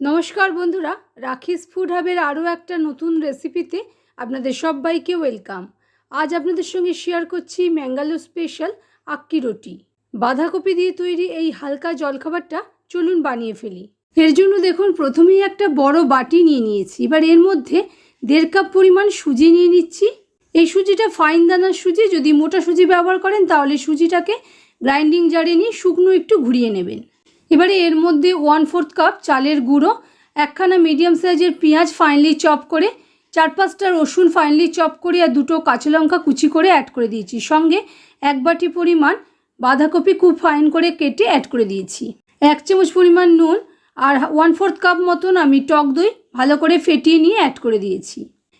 নমস্কার বন্ধুরা, রাখিস ফুড হাবের আরও একটা নতুন রেসিপিতে আপনাদের সবাইকে ওয়েলকাম আজ আপনাদের সঙ্গে শেয়ার করছি ম্যাঙ্গালোর স্পেশাল আক্কি রুটি। বাঁধাকপি দিয়ে তৈরি এই হালকা জলখাবারটা চলুন বানিয়ে ফেলি। এর জন্য দেখুন, প্রথমেই একটা বড় বাটি নিয়ে নিয়েছি। এবার এর মধ্যে দেড় কাপ পরিমাণ সুজি নিয়ে নিচ্ছি। এই সুজিটা ফাইন দানার সুজি, যদি মোটা সুজি ব্যবহার করেন তাহলে সুজিটাকে গ্রাইন্ডিং জারে নিয়ে শুকনো একটু ঘুরিয়ে নেবেন। এবারে এর মধ্যে ওয়ান ফোর্থ কাপ চালের গুঁড়ো, একখানা মিডিয়াম সাইজের পেঁয়াজ ফাইনলি চপ করে চার পাঁচটা রসুন ফাইনলি চপ করে আর দুটো কাঁচা লঙ্কা কুচি করে অ্যাড করে দিয়েছি। সঙ্গে এক বাটি পরিমাণ বাঁধাকপি খুব ফাইন করে কেটে অ্যাড করে দিয়েছি। এক চামচ পরিমাণ নুন আর ওয়ান ফোর্থ কাপ মতন আমি টক দই ভালো করে ফেটিয়ে নিয়ে অ্যাড করে দিয়েছি।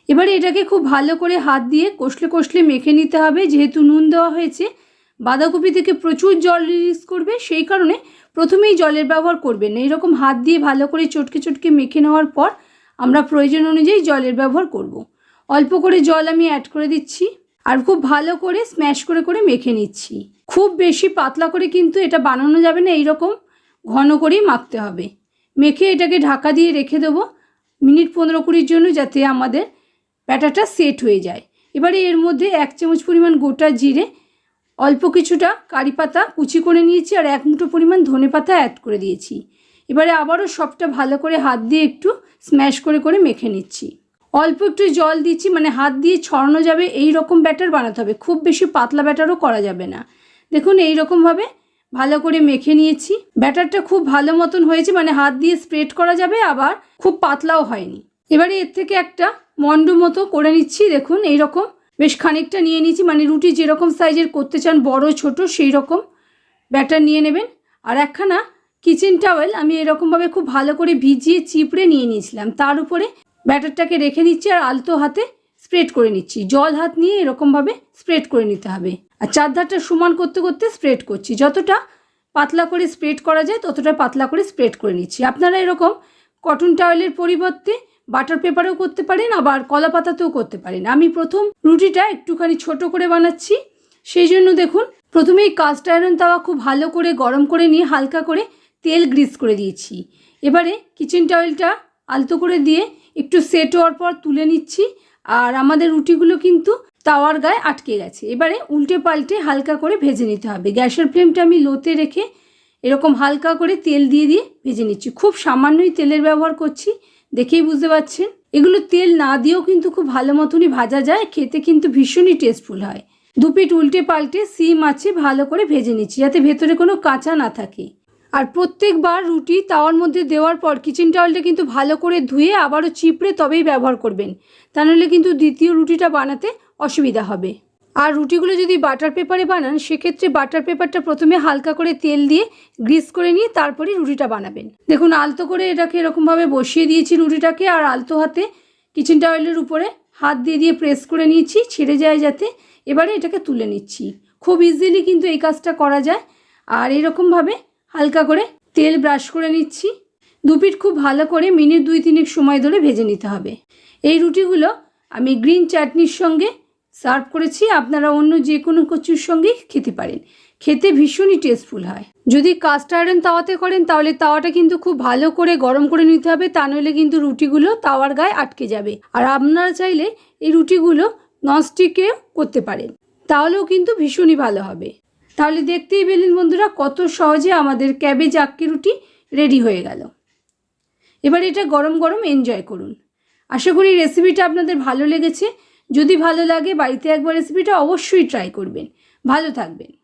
এবারে এটাকে খুব ভালো করে হাত দিয়ে কষলে কষলে মেখে নিতে হবে, যেহেতু নুন দেওয়া হয়েছে বাঁধাকপি থেকে প্রচুর জল রিলিজ করবে, সেই কারণে প্রথমেই জলের ব্যবহার করবেন। না এরকম হাত দিয়ে ভালো করে চটকে চটকে মেখে নেওয়ার পর আমরা প্রয়োজন অনুযায়ী জলের ব্যবহার করব। অল্প করে জল আমি অ্যাড করে দিচ্ছি আর খুব ভালো করে স্ম্যাশ করে করে মেখে নিচ্ছি। খুব বেশি পাতলা করে কিন্তু এটা বানানো যাবে না, এইরকম ঘন করেই মাখতে হবে। মেখে এটাকে ঢাকা দিয়ে রেখে দেবো মিনিট পনেরো কুড়ির জন্য যাতে আমাদের ব্যাটারটা সেট হয়ে যায়। এবারে এর মধ্যে এক চামচ পরিমাণ গোটা জিরে অল্প কিছুটা কারি পাতা কুচি করে নিয়েছি আর এক মুঠো পরিমাণ ধনে পাতা অ্যাড করে দিয়েছি। এবারে আবারও সবটা ভালো করে হাত দিয়ে একটু স্ম্যাশ করে করে মেখে নিচ্ছি। অল্প একটু জল দিচ্ছি মানে হাত দিয়ে ছড়ানো যাবে এই রকম ব্যাটার বানাতে হবে। খুব বেশি পাতলা ব্যাটারও করা যাবে না। দেখুন এই রকমভাবে ভালো করে মেখে নিয়েছি। ব্যাটারটা খুব ভালো মতন হয়েছে মানে হাত দিয়ে স্প্রেড করা যাবে, আবার খুব পাতলাও হয়নি। এবারে এর থেকে একটা মন্ড মতো করে নিচ্ছি, দেখুন এই রকম বেশ খানিকটা নিয়ে নিয়েছি। মানে রুটি যেরকম সাইজের করতে চান, বড়, ছোট সেই রকম ব্যাটার নিয়ে নেবেন। আর একখানা কিচেন টাওয়েল আমি এরকমভাবে খুব ভালো করে ভিজিয়ে চিপড়ে নিয়ে নিয়েছিলাম। তার উপরে ব্যাটারটাকে রেখে নিচ্ছি আর আলতো হাতে স্প্রেড করে নিচ্ছি। জল হাত নিয়ে এরকমভাবে স্প্রেড করে নিতে হবে। আর চারধারটা সমান করতে করতে স্প্রেড করছি। যতটা পাতলা করে স্প্রেড করা যায়, ততটা পাতলা করে স্প্রেড করে নিচ্ছি। আপনারা এরকম কটন টাওয়েলের পরিবর্তে বাটার পেপারেও করতে পারেন, আবার কলা পাতাতেও করতে পারেন। আমি প্রথম রুটিটা একটুখানি ছোট করে বানাচ্ছি। সেই জন্য দেখুন প্রথমেই কাস্ট আয়রন তাওয়া খুব ভালো করে গরম করে নিয়ে হালকা করে তেল গ্রিস করে দিয়েছি। এবারে কিচেন টাওয়েলটা আলতো করে দিয়ে একটু সেট হওয়ার পর তুলে নিচ্ছি। আর আমাদের রুটিগুলো কিন্তু তাওয়ার গায়ে আটকে গেছে। এবারে উল্টে পাল্টে হালকা করে ভেজে নিতে হবে। গ্যাসের ফ্লেমটা আমি লোতে রেখে এরকম হালকা করে তেল দিয়ে দিয়ে ভেজে নিচ্ছি। খুব সামান্যই তেলের ব্যবহার করছি। দেখেই বুঝতে পারছেন এগুলো তেল না দিয়েও কিন্তু খুব ভালো মতনই ভাজা যায়, খেতে কিন্তু ভীষণই টেস্টফুল হয়। দুপিট উল্টে পাল্টে সিম আছে, ভালো করে ভেজে নিচ্ছি যাতে ভেতরে কোনো কাঁচা না থাকে। আর প্রত্যেকবার রুটি তাওয়ার মধ্যে দেওয়ার পর কিচেন টাওয়ালটা কিন্তু ভালো করে ধুয়ে আবারও চিপড়ে তবেই ব্যবহার করবেন। তা নাহলে কিন্তু দ্বিতীয় রুটিটা বানাতে অসুবিধা হবে। আর রুটিগুলো যদি বাটার পেপারে বানান, সেক্ষেত্রে বাটার পেপারটা প্রথমে হালকা করে তেল দিয়ে গ্রিস করে নিয়ে তারপরে রুটিটা বানাবেন। দেখুন, আলতো করে এটাকে এরকমভাবে বসিয়ে দিয়েছি রুটিটাকে, আর আলতো হাতে কিচেন টাওয়েলের উপরে হাত দিয়ে দিয়ে প্রেস করে নিয়েছি, ছেড়ে যায় যাতে এবারে এটাকে তুলে নিচ্ছি। খুব ইজিলি কিন্তু এই কাজটা করা যায়। আর এরকমভাবে হালকা করে তেল ব্রাশ করে নিচ্ছি। দুপিট খুব ভালো করে মিনিট দুই তিনেক সময় ধরে ভেজে নিতে হবে। এই রুটিগুলো আমি গ্রিন চাটনির সঙ্গে সার্ভ করেছি, আপনারা অন্য যে কোনো কচুর সঙ্গেই খেতে পারেন। খেতে ভীষণই টেস্টফুল হয়। যদি কাস্ট আয়রন তাওয়াতে করেন, তাহলে তাওয়াটা কিন্তু খুব ভালো করে গরম করে নিতে হবে, তা নইলে কিন্তু রুটিগুলো তাওয়ার গায়ে আটকে যাবে। আর আপনারা চাইলে এই রুটিগুলো ননস্টিকেও করতে পারেন। তাহলেও কিন্তু ভীষণই ভালো হবে। তাহলে দেখতেই পেলেন বন্ধুরা, কত সহজে আমাদের ক্যাবেজ আক্কি রুটি রেডি হয়ে গেল। এবার এটা গরম গরম এনজয় করুন। আশা করি রেসিপিটা আপনাদের ভালো লেগেছে। যদি ভালো লাগে বাড়িতে একবার রেসিপিটা অবশ্যই ট্রাই করবেন। ভালো থাকবেন।